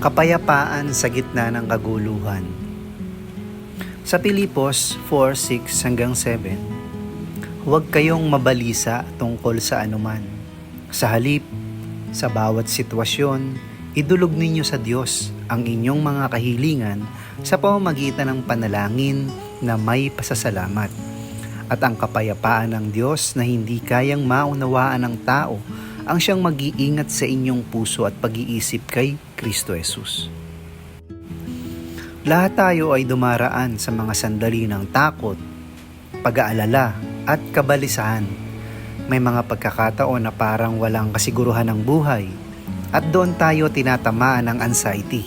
Kapayapaan sa gitna ng kaguluhan. Sa Pilipos 4:6 hanggang 7, huwag kayong mabalisa tungkol sa anuman. Sa halip, sa bawat sitwasyon, idulog ninyo sa Diyos ang inyong mga kahilingan sa pamamagitan ng panalangin na may pasasalamat. At ang kapayapaan ng Diyos na hindi kayang maunawaan ng tao ang siyang mag-iingat sa inyong puso at pag-iisip kay Kristo Jesus. Lahat tayo ay dumaraan sa mga sandali ng takot, pag-aalala at kabalisahan. May mga pagkakataon na parang walang kasiguruhan ng buhay at doon tayo tinatamaan ng anxiety.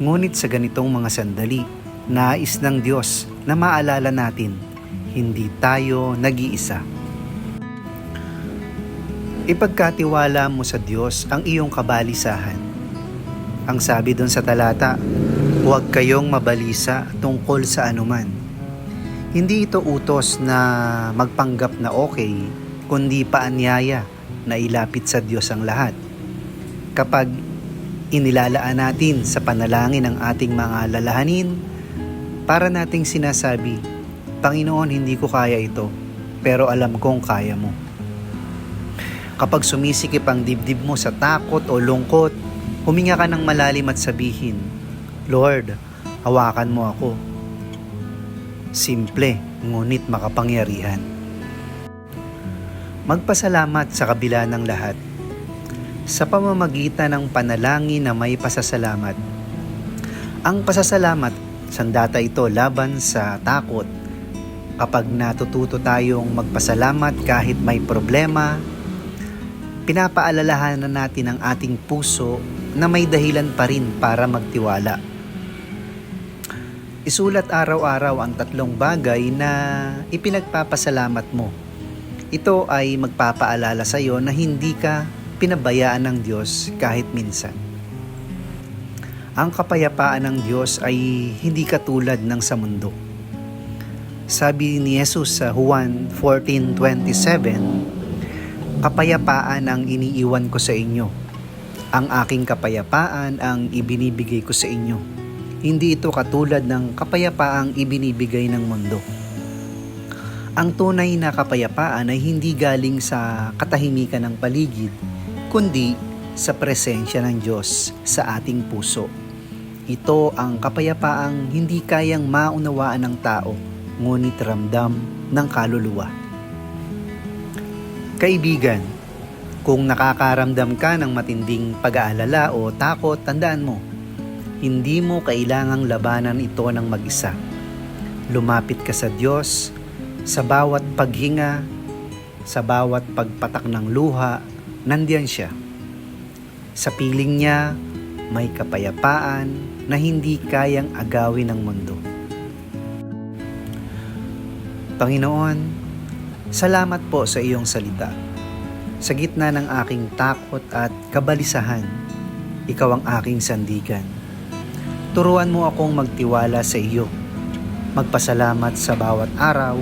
Ngunit sa ganitong mga sandali, nais ng Diyos na maalala natin, hindi tayo nag-iisa. Ipagkatiwala mo sa Diyos ang iyong kabalisahan. Ang sabi doon sa talata, huwag kayong mabalisa tungkol sa anuman. Hindi ito utos na magpanggap na okay, kundi paanyaya na ilapit sa Diyos ang lahat. Kapag inilalaan natin sa panalangin ang ating mga lalahanin, para nating sinasabi, Panginoon, hindi ko kaya ito, pero alam kong kaya mo. Kapag sumisikip ang dibdib mo sa takot o lungkot, huminga ka ng malalim at sabihin, Lord, hawakan mo ako. Simple, ngunit makapangyarihan. Magpasalamat sa kabila ng lahat. Sa pamamagitan ng panalangin na may pasasalamat. Ang pasasalamat, sandata ito laban sa takot. Kapag natututo tayong magpasalamat kahit may problema, pinapaalalahanan natin ang ating puso na may dahilan pa rin para magtiwala. Isulat araw-araw ang tatlong bagay na ipinagpapasalamat mo. Ito ay magpapaalala sa iyo na hindi ka pinabayaan ng Diyos kahit minsan. Ang kapayapaan ng Diyos ay hindi katulad ng sa mundo. Sabi ni Jesus sa Juan 14.27, Kapayapaan ang iniiwan ko sa inyo. Ang aking kapayapaan ang ibinibigay ko sa inyo. Hindi ito katulad ng kapayapaang ibinibigay ng mundo. Ang tunay na kapayapaan ay hindi galing sa katahimikan ng paligid, kundi sa presensya ng Diyos sa ating puso. Ito ang kapayapaang hindi kayang maunawaan ng tao, ngunit ramdam ng kaluluwa. Kaibigan, kung nakakaramdam ka ng matinding pag-aalala o takot, tandaan mo, hindi mo kailangang labanan ito ng mag-isa. Lumapit ka sa Diyos sa bawat paghinga, sa bawat pagpatak ng luha, nandiyan siya. Sa piling niya, may kapayapaan na hindi kayang agawin ng mundo. Panginoon, salamat po sa iyong salita. Sa gitna ng aking takot at kabalisahan, ikaw ang aking sandigan. Turuan mo akong magtiwala sa iyo, magpasalamat sa bawat araw,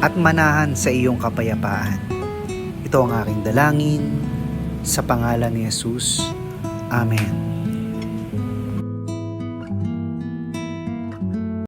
at manahan sa iyong kapayapaan. Ito ang aking dalangin, sa pangalan ni Jesus. Amen.